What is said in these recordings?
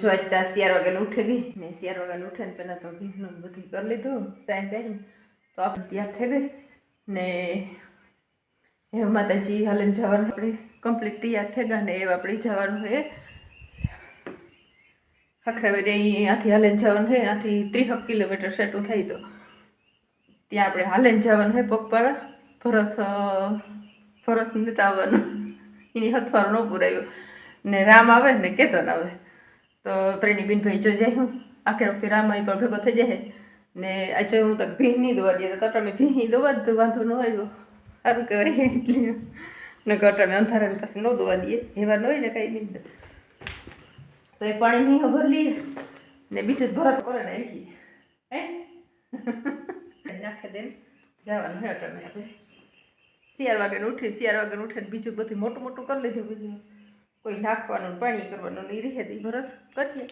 જો આજ ત્યાં શિયાર વાગ્યાને ઉઠી ગઈ. ને શિયાર વાગે ઉઠે ને પહેલાં તો ભીનું બધું કરી લીધું સાહેબ પહેર્યું. તો આપણે ત્યાં થઈ ગઈ ને એ માતાજી હાલે જવાનું આપણે કમ્પ્લીટ તૈયાર થઈ ગયા ને એવા આપણે જવાનું છે. ખખરાવેરી અહીંયાથી હાલેન જવાનું છે. ત્યાંથી ત્રીસક કિલોમીટર સેટું થાય તો ત્યાં આપણે હાલેન જવાનું છે પગપાળા ભરત ભરત નથી આવવાનું એની હથવાર ન પુરાયો. ને રામ આવે ને કેતન આવે. તો ત્રણેય બિનભાઈ જો જાય હું. આખે વખતે રામ અહીં પણ ભેગો થઈ જાય. ને આજે હું તો ભીહ નહીં દોવા દઈએ તો તમે ભીહ નહીં દોવા જ વાંધો ન આવ્યો. સારું કહેવાય એટલે. ને ગટરને અંધારાની પાસે ન દોવા દઈએ એવા ન હોય ને કાંઈ બી તો એ પાણી નહીં ખબર લઈએ ને બીજું જ ભરત કરે ને આવી હે? નાખે દે જવાનું હે તમે આપણે. શિયાળ વાગે ઉઠી, શિયાળ વાગે ઉઠે બીજું બધું મોટું મોટું કરી લીધું, બીજું. કોઈ નાખવાનું, પાણી કરવાનું નહીં રહે તે ભરત કરીએ,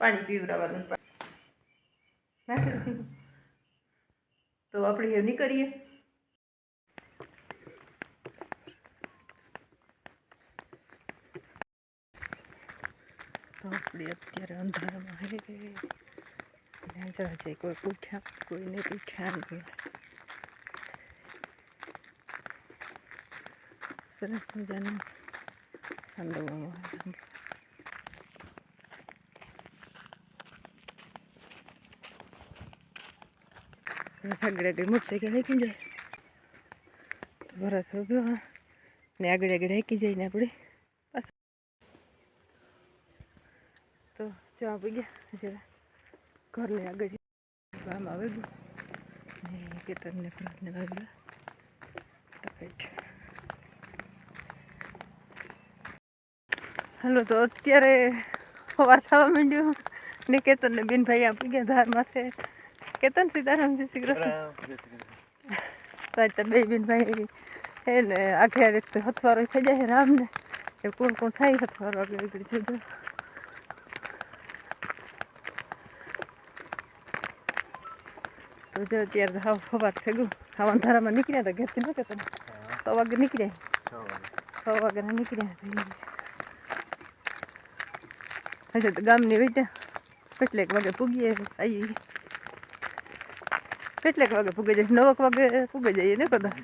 પાણી પીવડાવવાનું નાખી તો આપણે એવું નહીં કરીએ તો આપણે અત્યારે અંધારામાં ત્યાં જવા જાય કોઈ પૂઠ્યા કોઈને પૂઠ્યા નહીં. સરસ મજાનું. સાંદવામાં આગળ આગળ મોટરસાઇકલ હેકી જાય તો ભરત ઊભો ને આગળ આગળ જાય ને આપણે તો જો આપી ગયા જરા ઘરની આગળ ગામ આવે ગયું ને કેતનને ભરતને વાગ્યા ફટાફટ હાલો તો અત્યારે સવાર થવા માંડ્યું ને કેતન ને બેનભાઈ આપી ગયા ધાર માથે. કેતન સીતારામ જય શ્રી કૃષ્ણ. તો બે બેનભાઈ હે ને આખે હથવારો થઈ જાય રામ ને એ કોણ કોણ થાય હથવારો આગળ આગળ જોજો. તો જો અત્યારે તો હાવ સવાર થઈ ગયું. હાવ અંધારામાં નીકળ્યા હતા ઘેરથી ન કેતન સો વાગે નીકળ્યા. છ વાગ્યાના નીકળ્યા હજુ તો ગામની બેટા કેટલેક વાગે પૂગીએ આવી કેટલેક વાગે પૂગે જાય નવક વાગે પૂગે જઈએ ને કદાચ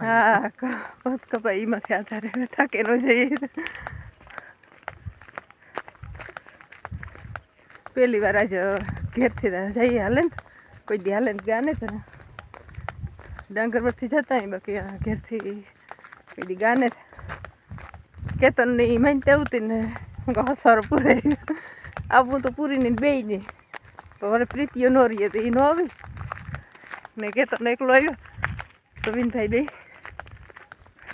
હા પત કપાઈ એમાંથી આધારે થાકે ન જઈએ પહેલી વાર આજે ઘેરથી જઈએ હાલે ને કોઈ દી હાલે ને ગાને તો ડાંગર પરથી જતા બાકી ઘેરથી કોઈ દી ગાને કેતનની માઇન તેવતી ને હથવારો પૂરે આવવું તો પૂરી ને બે નહીં તો હવે પ્રીતિઓ ન રહીએ તો એ ન આવી ને કેતન એકલો આવ્યો તો વિનભાઈ બે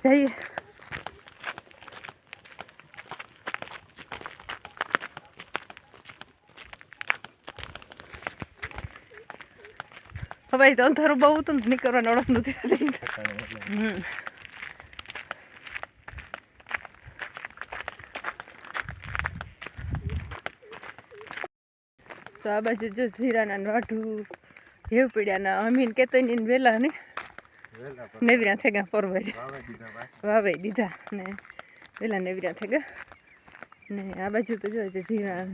જઈએ હવે તો અંધારું બહુ ને નીકળવાની ઓળખ નથી તો આ બાજુ જો જીરાના વાઢું હેવ પીડ્યાના અમીન અમીન કેતની વેલા ને નેવર્યા થઈ ગયા પરવાઈ વાવાઈ દીધા ને વેલા નેવરા થઈ ગયા. ને આ બાજુ તો જો છે જીરા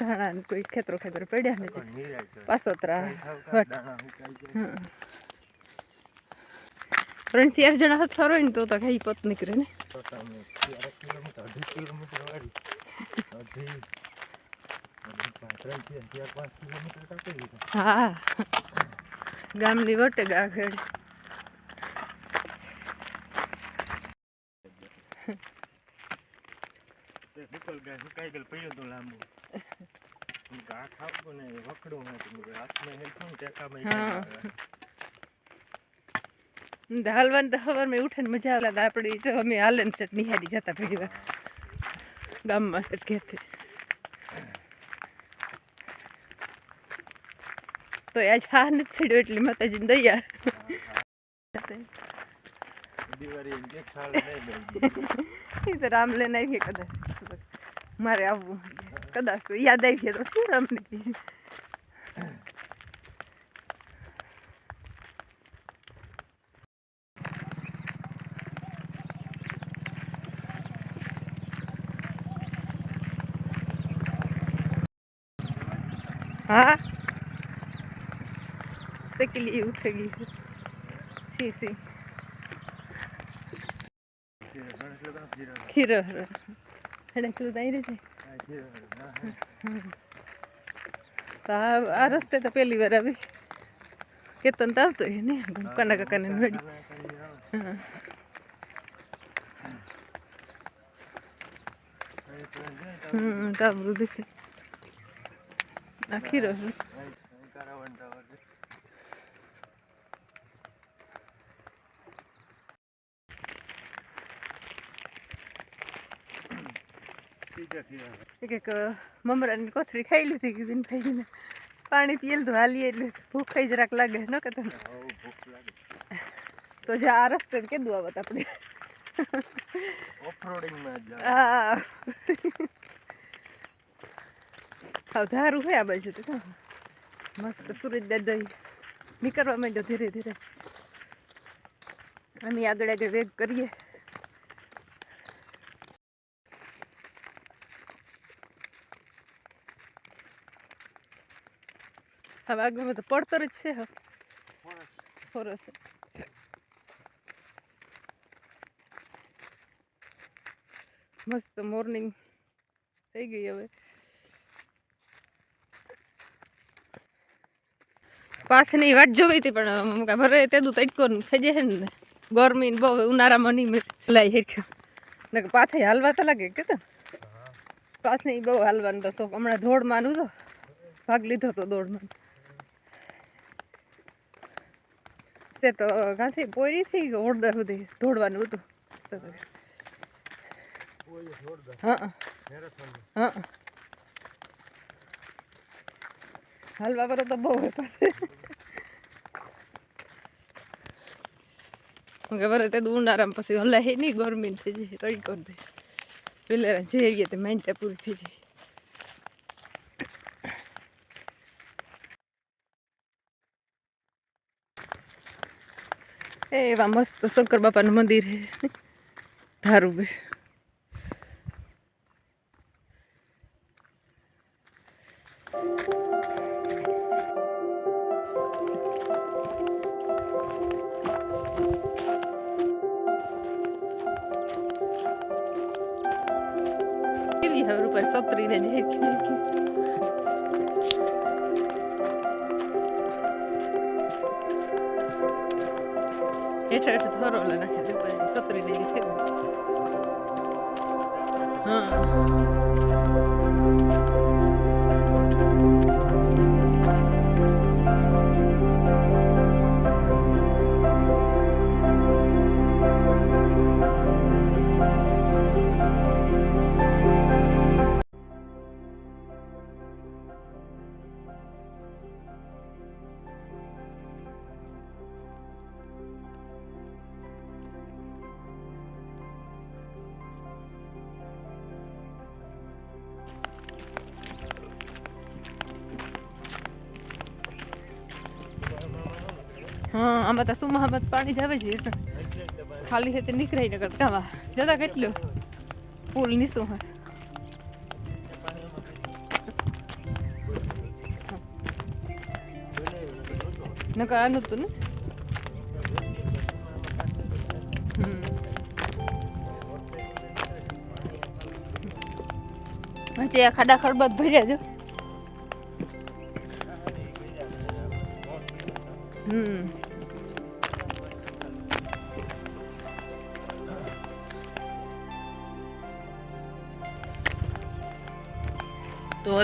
ધાણા ને કોઈ ખેતરો ખેતરો પડ્યા ને પાસોતરા. ત્રણ ચાર જણા હાથ ફરો ને તો તો કઈ પત નીકળે ને. હા. ગામની વટે આગળ હા. હાલવાન તો ખબર મેં ઉઠે મજા આવે આપડી જો અમે હાલે ને સેટ નિહાળી જતા વાર ગામમાં સેટ ઘેરથી. તો આજ હાર નથી છેડ્યો એટલે માતાજીને દયા એ તો રામ લઈને આવી મારે આવવું કદાચ યાદ આવી ગયા તો શું હા? શેકલી એવું થઈ ગયું સી સી ખીરો હરો કીધું તઈ રહી તો આ રસ્તે તો પહેલી વાર આવી કેતન તો આવતો હોય ને કાના કાકાને વડી હા હમ ટાબરું દેખે આ ખીરો છે એક મમરાની કોથળી ખાઈ લીધી કીધી ભાઈને. પાણી પીએલ તો હાલીએ એટલે ભૂખ ખાઈ જરાક લાગે, ન કે તને તો જે આ રસ્તે કીધું આવત આપણે. હા. ધારું હોય આ બાજુ તો. મસ્ત સુરજ દાદા નીકળવા માંડ્યો ધીરે ધીરે. અમે આગળ આગળ વેગ કરીએ. હવે આગળ તો પડતર જ છે ફોરસ. મસ્ત મોર્નિંગ થઈ ગઈ હવે. પાછની વાટ જોવી હતી પણ ભરે તેદું તડકો થઈ જાય ને ગરમી ને બહુ ઉનાળામાં નહીં લાઈ હેઠ ને પાછે હાલવા તો લાગે કે પાછે બહુ હાલવાનું તો શોખ. હમણાં દોડમાં તો ભાગ લીધો હતો દોડમાં. છે તો કાંથી પોરી થઈ ગયો ઓળદર સુધી દોડવાનું હતું તો તો. હા હા હાલવા વાળો તો બહુ હતો કે બરે તે ઉનાળામાં પછી હલાય હે નહીં ગરમી થઈ જાય તળી કરી દે પેલા જઈએ તે માઇન્ડ પૂરી થઈ જાય એવા મસ્ત શંકર બાપાનું મંદિર છે. ધારું બે હેઠ હેઠ થોરો લે નાખે છે સતરી દે છે હા. હા, આમાં તો સુમામાં પાણી જાવે છે ખાલી છે તે નીકળાઈ ન કાવા જતા કેટલું? પુલ નીસું હા નકર આનું તું ને? હજી આ ખાડા ખડબત ભર્યા જો હમ.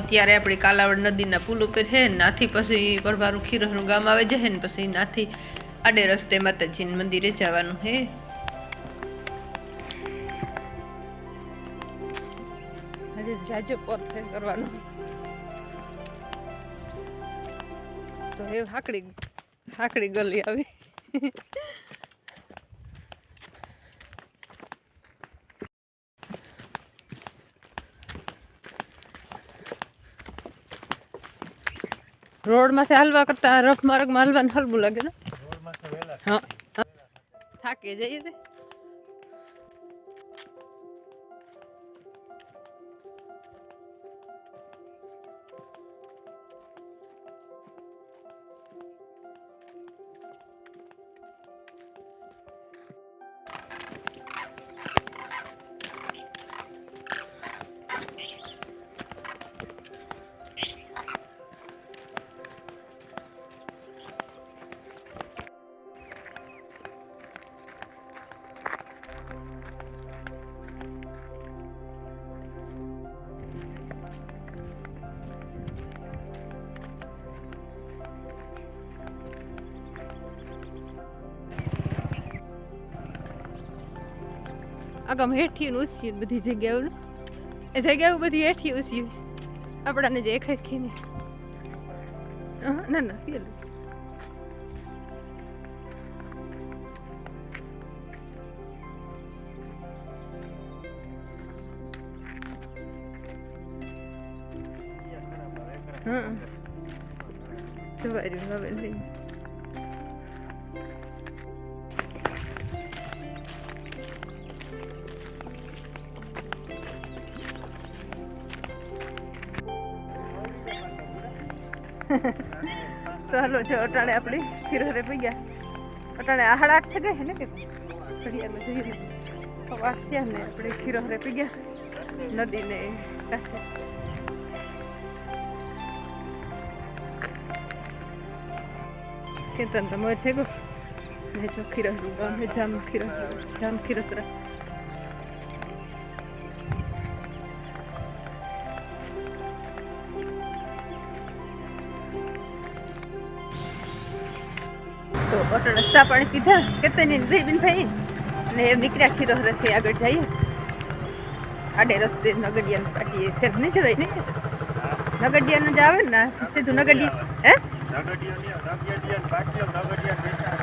અત્યારે આપણી કાલાવડ નદીના પુલ ઉપર છે. નાથી પછી પરભારું ખીરહનું ગામ આવે છે ને પછી નાથી આડે રસ્તે માતાજીના મંદિરે જવાનું હે આજે જાજો પોત છે કરવાનો. તો એ હાકડી હાકડી ગલી આવી. રોડમાંથી હાલવા કરતા રફ માર્ગમાં હાલવાનું હલવું લાગે ને હા. થાકી જઈએ તે આગામ હેઠી ઉસી બધી જગ્યાઓ એ જગ્યાઓ બધી હેઠી ઉસી. આપણાને જે એક હેઠીને ના ના પેલું હા. જવાર્યું તો હાલો, જો અટાણે આપણે ખીરહરે પી ગયા. અટાણે આહાડ આઠ થઈ ગઈ ને કે? ઘડિયાળમાં જોઈએ ને આઠ થયા ને આપણે ખીરહરે પી ગયા. નદીને કાંઠે. કેતન તો મોર થઈ ગયો. મેં જો ખીરહરું ગામ હે જામ ખીરહરું જામ ખીરસરા તો ઓટો રસ્તા પાણી પીધા કેતન બેબીન ભાઈ ને એ નીકળ્યા ખીરો રથે આગળ જઈએ. આડે રસ્તે નગડિયાનું પાટીએ ફેર નહીં જવાય ને? નગડિયાનું જ આવે ને સીધું નગડિયા, હે?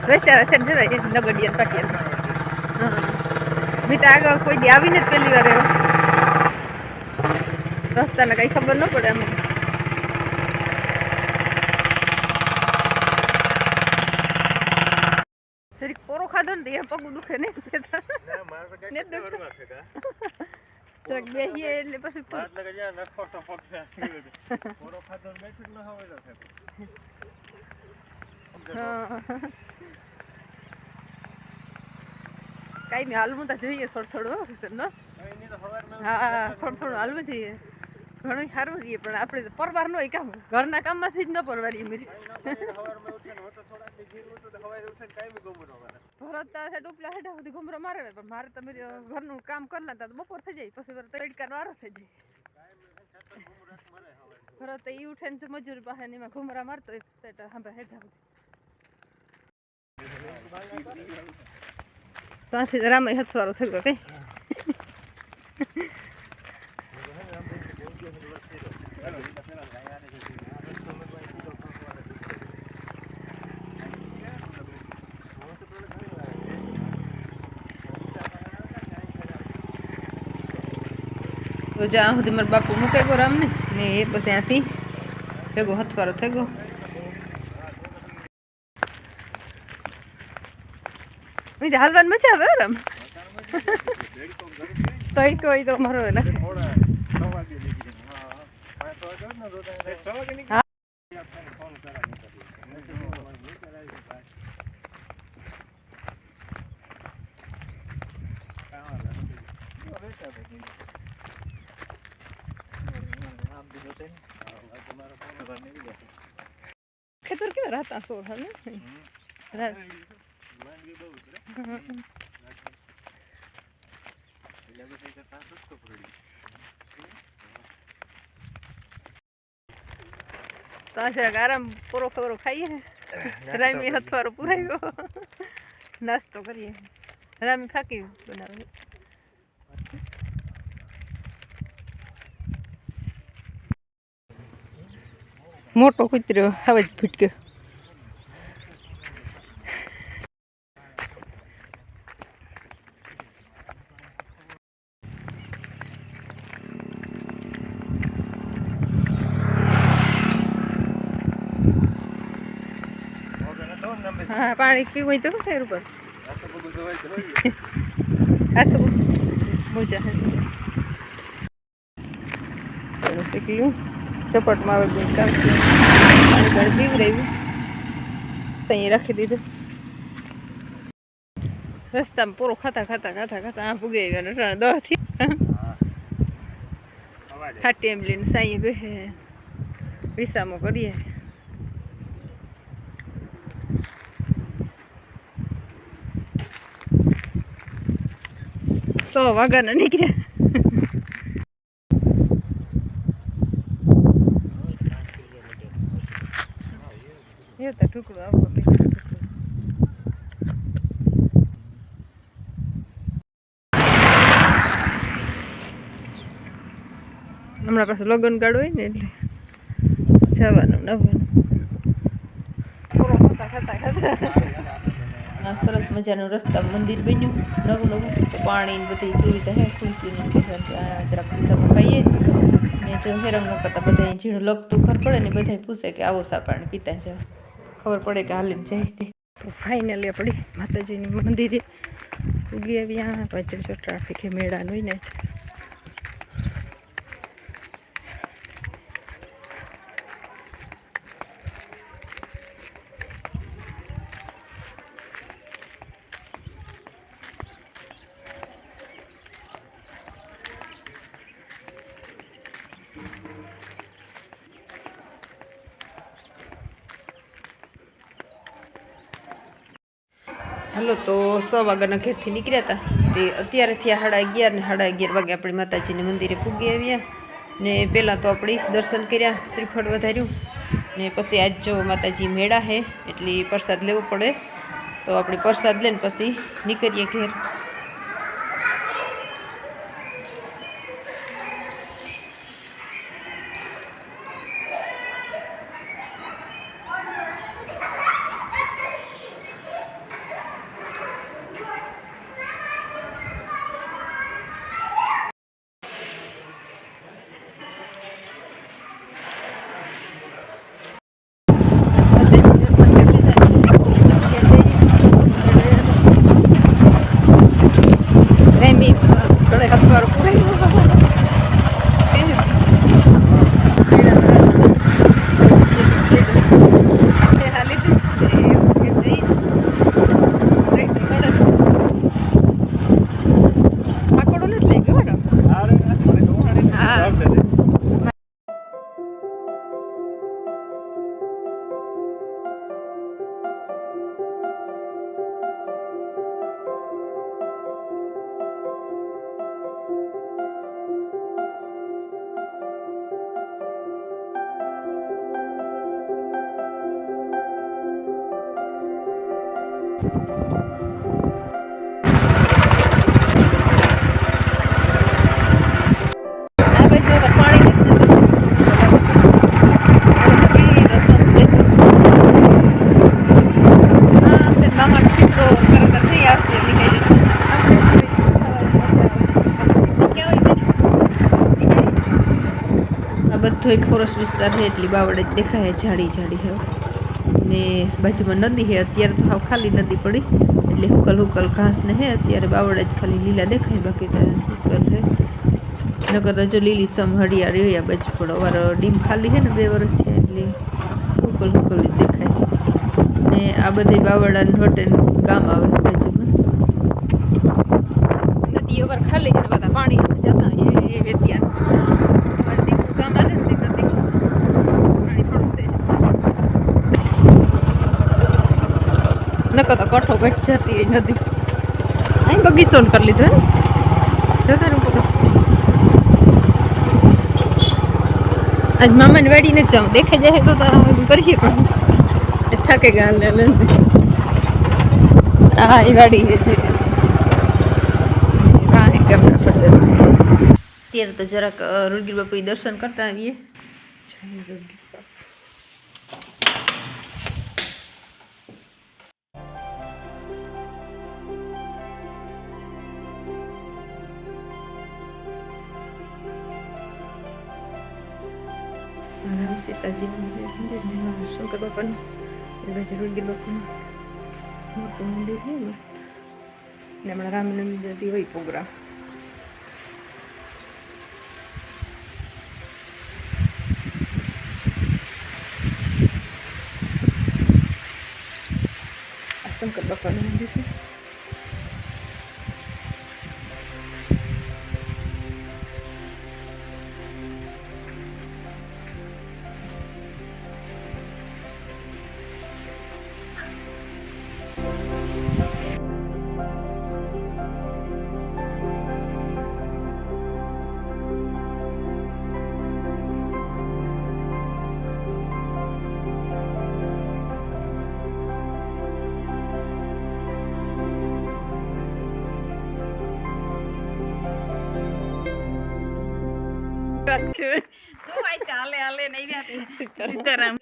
વૈસારા જવાય નગડિયા પાટીયા મેં તો આગળ કોઈ દી આવીને જ પહેલી વાર રસ્તાને કઈ ખબર ન પડે અમને જરીક પોરો ખાધો ને એ પગ દુખે ને જરાક બેસીએ એટલે પછી પગ- હા. નહીં હાલવું તો જોઈએ થોડું થોડું? હા થોડું થોડું હાલવું જોઈએ. ઘણું સારું જોઈએ પણ આપણે તો પરવાર ન હોય કામ. ઘરના કામમાંથી જ ન પરવારી મેરી ભરત છે ડૂપલા હેઠા સુધી ઘુમરો મારે પણ મારે તમે ઘરનું કામ કરી લેતા તો બપોર થઈ જાય, પછી વળી તડકાનો વારો થઈ જાય. ભરત ઈ ઉઠે ને મજૂરી પાસે એમાં ઘુમરા મારતો સાંભળે હેઠા સુધી. ત્યાંથી રામે હથવારો થયો કઈ તો જ્યાં સુધી મારા બાપુ મૂકે ગયો રામને ને એ પછી ત્યાંથી ભેગો હથવારો થઈ ગયો. હાલવાન મજા આવે હો રામ. તડકો હોય તો મારો ને. ખેતર કેવા રાતા સોળ હા ને રાત તો આ જરાક આરામ પૂરો ખબરો ખાઈએ રામી હથવારો પુરાયો નાસ્તો કરીએ રામી ફાકી બનાવે મોટો કૂતર્યો હવે જ ફૂટક્યો. હા, પાણી પીવું હોય તો શું ઉપર? આ તો મોજા હે સરસ શીખ્યું સપોર્ટમાં હવે કોઈ કામ પાણી રહ્યું સહી રાખી દીધું. રસ્તામાં પૂરો ખાતા ખાતા ખાતા ખાતા આ પૂગી આવ્યો ત્રણ દોથી ખાટી એમ લઈને સાંઈ બેસે વિસામો કરીએ. સો વાગ્યાના નીકળ્યા. ઢુકડું આવો હમણાં પાસે લગ્ન કાર્ડ હોય ને એટલે જવાનું નવાનું સરસ મજાનું રસ્તા મંદિર બન્યું, નવું નવું. પાણી ને બધી સુવિધા હે, ખુરશીની કિશન જરાક ખિસ્સામાં ખાઈએ. ને જો હેરંગ ન કરતા બધા ઝીણું લગતું ખર પડે ને બધા પૂછે કે આવો સા પાણી પીતા જાવ ખબર પડે કે હાલીને જાય તે. ફાઇનલી આપણી માતાજીની મંદિરે ઉગી આવ્યા પછી જો ટ્રાફિક મેળાનું ને હાલો, તો સો વાગ્યાના ઘેરથી નીકળ્યા હતા. તે અત્યારે થયા સાડા અગિયાર ને સાડા અગિયાર વાગે આપણે માતાજીને મંદિરે પૂગી આવ્યા. ને પહેલાં તો આપણે દર્શન કર્યા, શ્રીફળ વધાર્યું. ને પછી આજ જો માતાજી મેળા હે, એટલે પ્રસાદ લેવો પડે. તો આપણે પ્રસાદ લઈને પછી નીકળીએ ઘેર. બધો ફોરેસ્ટ વિસ્તાર છે એટલી બાવળે જ દેખાય જાડી જાડી છે ને બાજુમાં નદી છે અત્યારે તો હાવ ખાલી નદી પડી. એટલે હુકલ હુકલ ઘાસ ને હે, અત્યારે બાવડા જ ખાલી લીલા દેખાય, બાકી તો હુકલ છે નગર હજુ લીલી સમ હોય આ બાજુ, પણ અવાર ડીમ ખાલી છે ને બે વર્ષ થયા એટલે હુકલ હુકલ જ દેખાય. ને આ બધી બાવડા હોટેલ ગામ આવે બાજુમાં. નદી અવાર ખાલી બધા પાણી જતા એ વેત્યા ગામ આવે ને તે નદી પાણી થોડું છે નકર તો કઠો ઘટ જતી એ નદી. અહીં બગીચો કરી લીધો, હે? જતા પકડ આજ મામાને વાડીને જ જાઉં. દેખાઈ જાય તો કરીએ પણ. થાકે ગયા લે હા એ વાડી છે અત્યારે તો જરાક રૂડગીર બાપુ દર્શન કરતા આવીએ. મારા સીતાજીનું મંદિર ને મારા શંકર બાપાનું એ બાજુ રૂડગીર બાપાનું મોટું મંદિર છે મસ્ત ને હમણાં રામનવમી હોય પ્રોગ્રામ આ શંકર બાપાનું મંદિર છે સીતારામ.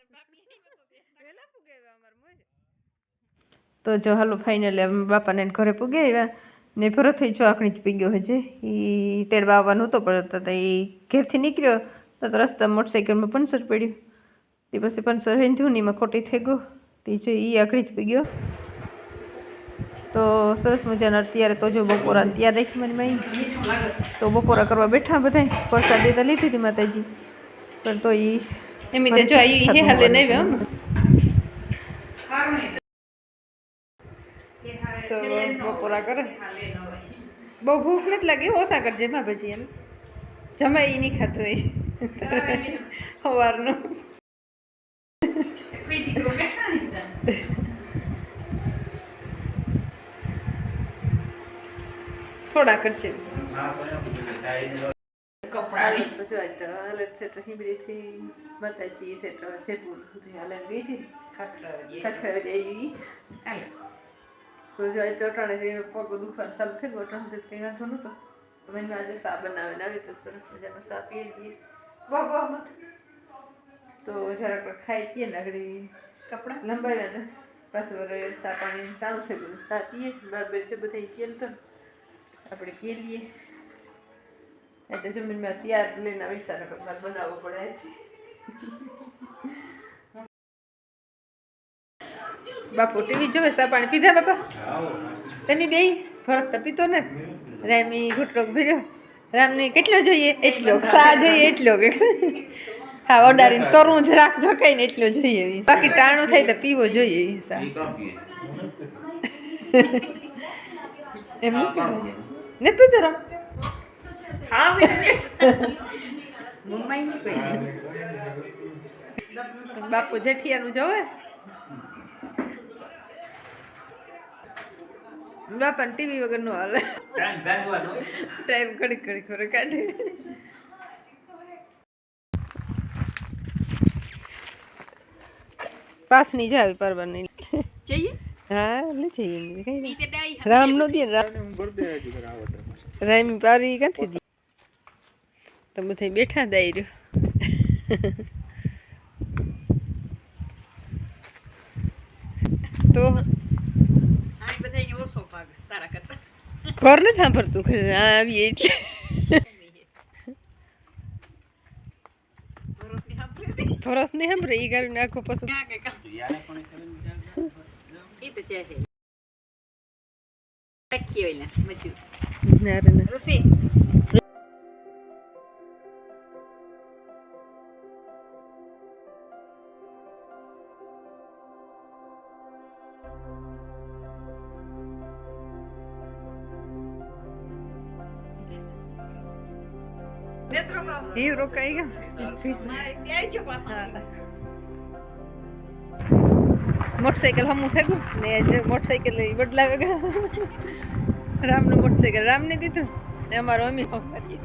તો જો હાલો ફાઇનલી અમે બાપાને ઘરે પૂગી આવ્યા ને ભરતથી જો આખણી જ પીગ્યો હજે. એ તેડવા આવવાનો હતો પણ તો એ ઘેરથી નીકળ્યો તો તો રસ્તા મોટરસાઇકલમાં પંચર પડ્યું. તે પછી પંચર હોય થયું ને એમાં ખોટી થઈ ગયો. તે જો એ આખડી જ પીગ્યો તો સરસ મજાના અત્યારે તો જો બપોરા તૈયાર રાખી મારી માઈ. તો બપોરા કરવા બેઠા બધા પ્રસાદ દેતા લીધી હતી માતાજી. પણ તો એ એમ જો આવી હાલે નહીં આમ તો બપોરા કરે. બહુ ભૂખ નથી લાગી ઓછા કરજે માં ભજી એમ. જમાય એ નહીં ખાતું હોય. સવારનું થોડા કરજે કપડાં તો હિબરીથી છે તો જેટલું સુધી હાલત ગઈ હતી ખાખરા જઈ હાલે. તો જો આજ તો અટાણે પગ દુખવાનું ચાલુ થઈ ગયું અટાણે કંઈ વાંધો નહોતો. તો મેં આજે સા બનાવીને આવી તો સરસ મજાનો સા પીએ લઈએ વાહ વાહ તો જરાક ખાઈ પીએ ને આગળ કપડાં? લંબાઈ હતા પાછું વરે સા પાણી ચાલુ થઈ ગયું. સા પીએ બાર બે જે બધા કેલ તો આપણે પીએ. એટલે જમીનમાં તૈયાર લઈને આવી સારા કપડાં બનાવવું પડે બાપુ ટીવી જોવે સા પાણી પીધા બાપા તમે બે ફરક તો પીતો ને રામી ઘૂંટડો ભેજો રામને કેટલો જોઈએ એટલો સા જોઈએ એટલો હા ઓડારીને તરું જ રાખજો કઈ ને એટલો જોઈએ બાકી ટાણું થાય તો પીવો જોઈએ સા એમ ને પીધો રામ હા મુંબઈ બાપુ જેઠિયાનું જોવે બાપા ટીવી વગર નો હાલે ટાઈમ ઘડી ઘડી ખોરે કાઢી પાસની જ જાવી પરવાની જઈએ હા લે જઈએ રામ નો દે રામ રામ પારી ક્યાંથી તો બધા બેઠા દાયરું તો ઘર નથી સાંભળતું ખરે આવીએ એટલે ફરસ નહીં સાંભળે એ ગાડી નાખો પછી ક્યાં કે કાં? ઈ તો છે છે. રાખી હોય ને, પાછા. હા મોટરસાઇકલ હમું થયું ને જે મોટરસાઇકલ એ બદલાવે રામનું મોટરસાઇકલ રામને દીધું ને અમારો અમી કરીએ